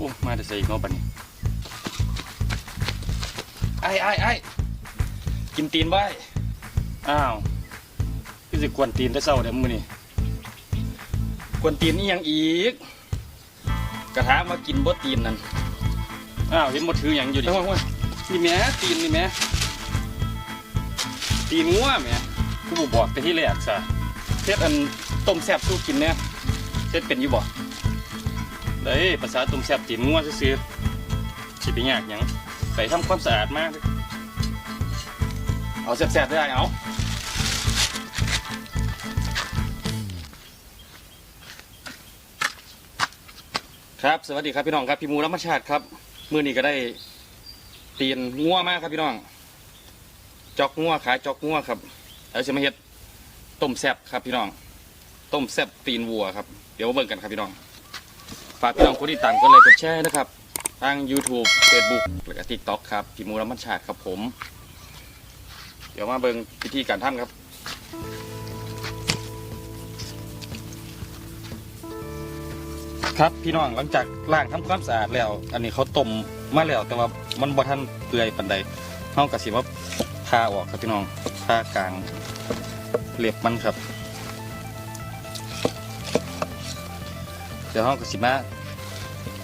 อ้มาแต่ใส่อีกเนาะบัดนี้ไอ้ไอ้ไอ้กินตีนไว้อ้าวคือสิกวนตีนแต่เช้าเดี๋ยวมื้อนี้กวนตีนนี่ยังอีก กระทะมากินบ่ตีนนั่นอ้าวเห็นหมดถืออย่างอยู่ดิว่านี่แหม่ตีนนี่แหม่ตีนงัวแหม่กูบ่บอกแต่ที่แรกซะเฮ็ดอันต้มแซ่บสู้กินเนี่ยเฮ็ดเป็นอยู่บ่ เด้ยภาษาตุ่มแซ่บตีนงัวซื่อๆสิไปยากหยังไปทำความสะอาดมาก เอาแซบๆได้เอาครับสวัสดีครับพี่น้องครับพี่หมูรัมชาติครับมือนี้ก็ได้ตีนงัวมากครับพี่น้อง จอกงัวขายจอกงัวครับเอาจะมาเฮ็ดต้มแซ่บครับพี่น้อง ต้มแซ่บตีนวัวครับ เดี๋ยวมาเบิ่งกันครับพี่น้อง ฝากพี่น้องกดติดตามกดไลค์กดแชร์นะครับทาง YouTube Facebook แล้วก็ TikTok ครับพี่มูรัมชาติครับผม เดี๋ยวมาเบิ่งพิธีการทำครับครับพี่น้องหลังจากล้างทำความสะอาดแล้ว อันนี้เขาต้มมาแล้วแต่ว่ามันบ่ทันเปื่อยปานใดเฮาก็สิว่าพาออกครับพี่น้องพากลางเล็บมันครับ เดี๋ยวเฮาก็สิมา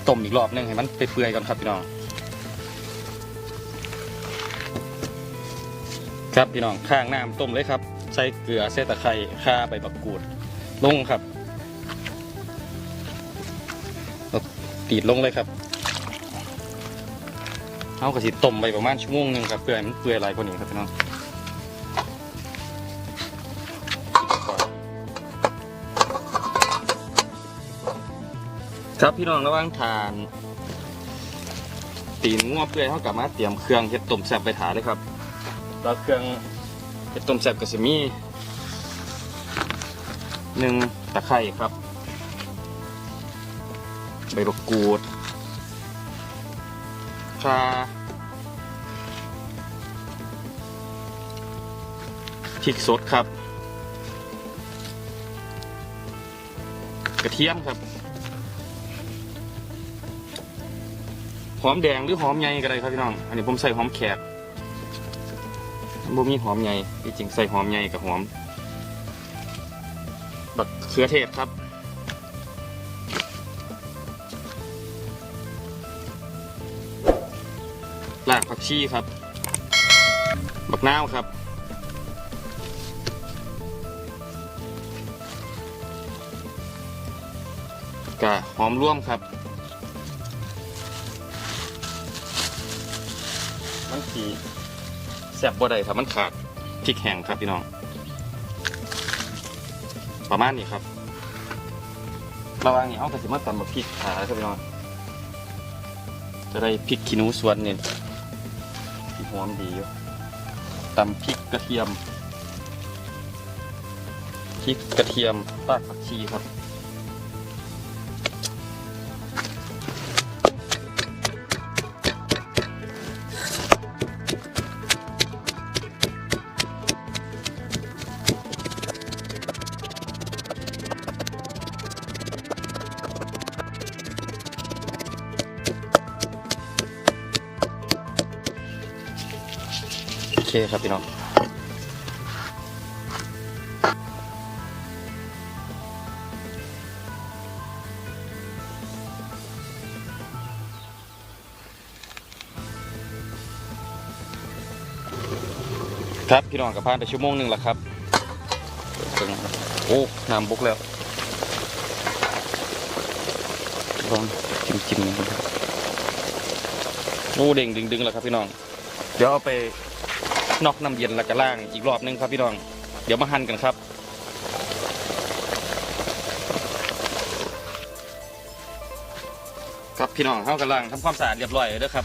ต้มอีกรอบหนึงให้มันเปื่อยๆก่อนครับพี่น้อง ครับพี่น้องข้างน้ำต้มเลยครับใส่เกลือใส่ตะไคร้ข่าใบบักกูด ลงครับตีดลงเลยครับเอากระสิต้มไปประมาณชั่วโมงหนึ่งครับเพื่อให้มันเปื่อยหลายกว่านี้ครับพี่น้อง ครับพี่น้องระหว่างทาน ตีนงัวเปื่อยเท่ากับมาเตรียมเครื่องเห็ดต้มแซ่บไปถาเลยครับแล้วเครื่องเห็ดต้มแซ่บก็จะมีหนึ่งตะไคร้ครับ ใบบักกูดข่าพริกสดครับ กระเทียมครับ อมแดงหรือหอมใหญ่ก็ได้ครับพี่น้อง อันนี้ผมใส่หอมแขกบ่มีหอมใหญ่ที่จริงใส่หอมใหญ่กับหอม บักเขือเทศครับ รากผักชีครับ บักนาวครับ กะหอมร่วมครับ มันสีแซ่บบ่ได้ครับมันขาดพริกแห้งครับพี่น้อง ประมาณนี้ครับระว่างนี้เอากระสิมาตำบักพริกขาครับพี่น้องจะได้พริกขี้หนูสวนเนี่ยที่หอมดีอยู่ตำพริกกระเทียมพริกกระเทียมรากผักชีครับ คครับพี่น้องครับพี่น้องกับพานไปชั่วโมงหนึ่งแล้วครับโอ้น้ำบุกแล้วลองจิ้มจิ้มๆโอ้เด้งดึงดึงแล้วครับพี่น้อง เดี๋ยวเอาไป นอกน้ำเย็นแล้วก็ล่างอีกรอบนึงครับพี่น้อง เดี๋ยวมาหั่นกันครับ ครับพี่น้องเข้ากำลังทำความสะอาดเรียบร้อยแล้วครับ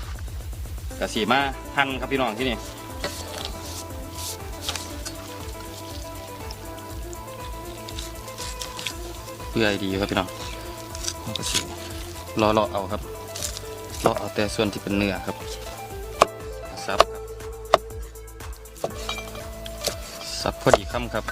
กระสีมาหั่นครับพี่น้องที่นี่เพื่อดีครับพี่น้องกระสีรอรอเอาครับรอเอาแต่ส่วนที่เป็นเนื้อครับซับครับ สับพอดีคำครับ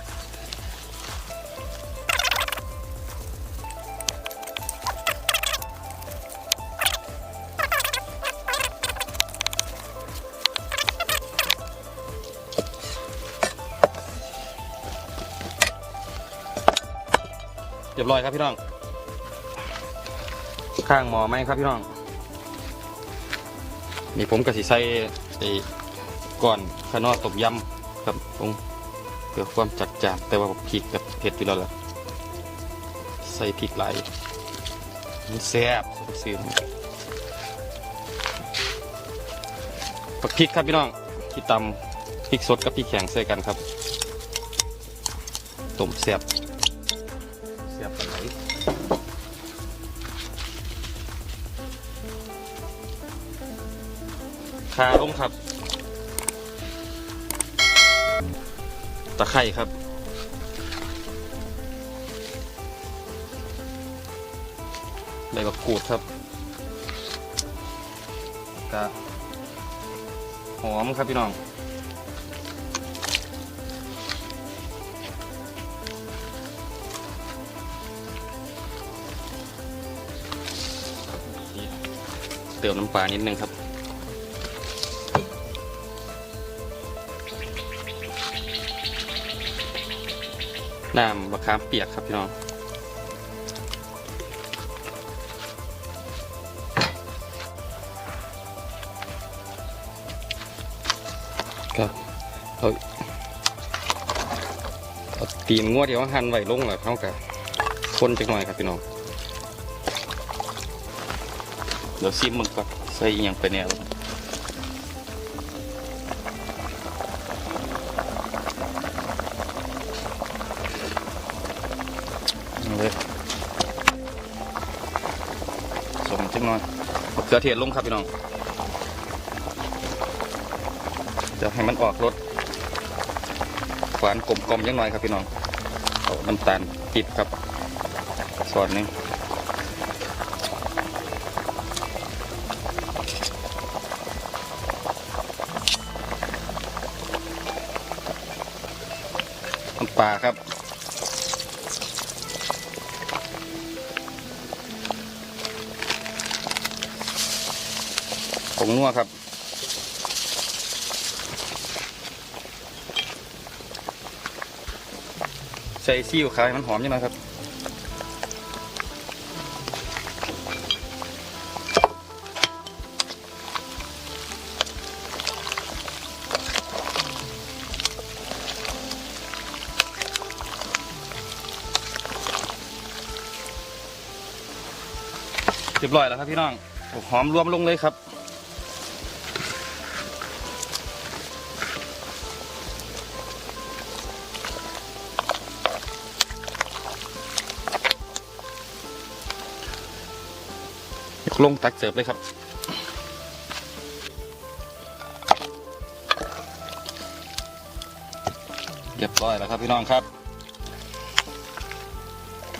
เรียบร้อยครับพี่น้อง ข้างหมอไหมครับพี่น้อง นี่ผมกระสีใส่ก่อนขนอตกยำครับตรง พื่อความจัดจานแต่ว่าพริกกับเผ็ดอยู่แล้วล่ะใส่พริกหลมันแซ่บสมซื่อผักพริกครับพี่น้องที่ตำพริกสดกับพริกแข็งใส่กันครับต้มแซ่บแซ่บปานไหนคาลงครับ ตะไคร่ครับใบมะกรูดครับกะหอมครับพี่น้องเติมน้ำปลานิดนึงครับ น้ำมะขามเปียกครับพี่น้องครับเอาเอาตีนงวดที่ว่าหั่นไว้ลงแล้วเขากับคนจักหน่อยครับพี่น้องเดี๋ยวซิมมันก่อนใส่ย่างไปแนว มะเขือเทศลงครับพี่น้องจะให้มันออกรสหวานกลมกลมๆยังหน่อยครับพี่น้องเอาน้ำตาลปิบครับส่วนนึงน้ำปลาครับ ผงนัวครับใส่ซีอิ๊วขาวให้มันหอมยังไงครับเรียบร้อยแล้วครับพี่น้องหอมรวมลงเลยครับ ลงตักเสิร์ฟเลยครับ เรียบร้อยแล้วครับพี่น้องครับ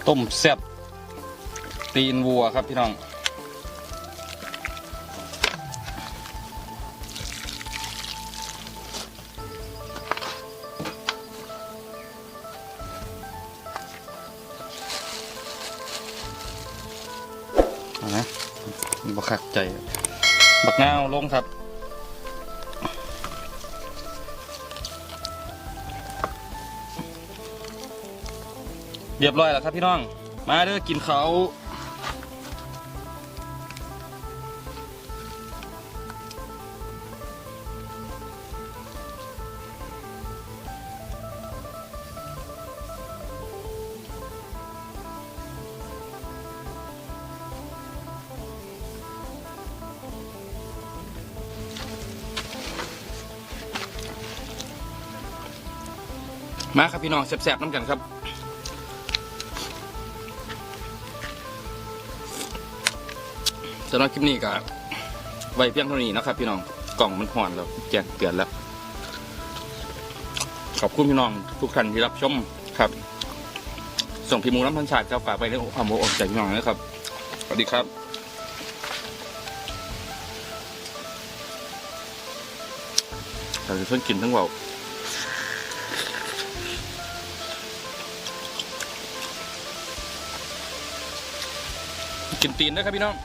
ต้มแซ่บตีนวัวครับพี่น้อง คักใจบักงาลงครับเรียบร้อยแล้วครับพี่น้อง มาเด้อกินเขา มาครับพี่น้องแซ่บๆน้ำกันครับสำหรับคลิปนี้ก็ไว้เพียงเท่านี้นะครับ พี่น้องกล่องมันห่อนแล้วแจ้งเตือนแล้ว ขอบคุณพี่น้องทุกท่านที่รับชมครับ ส่งพิมูน้ำพันชาติครับฝากไปในความโมอกใจพี่น้องนะครับสวัสดีครับเราจะเพิ่งกินทั้งเบา กินตีนด้ครับพี่น้อง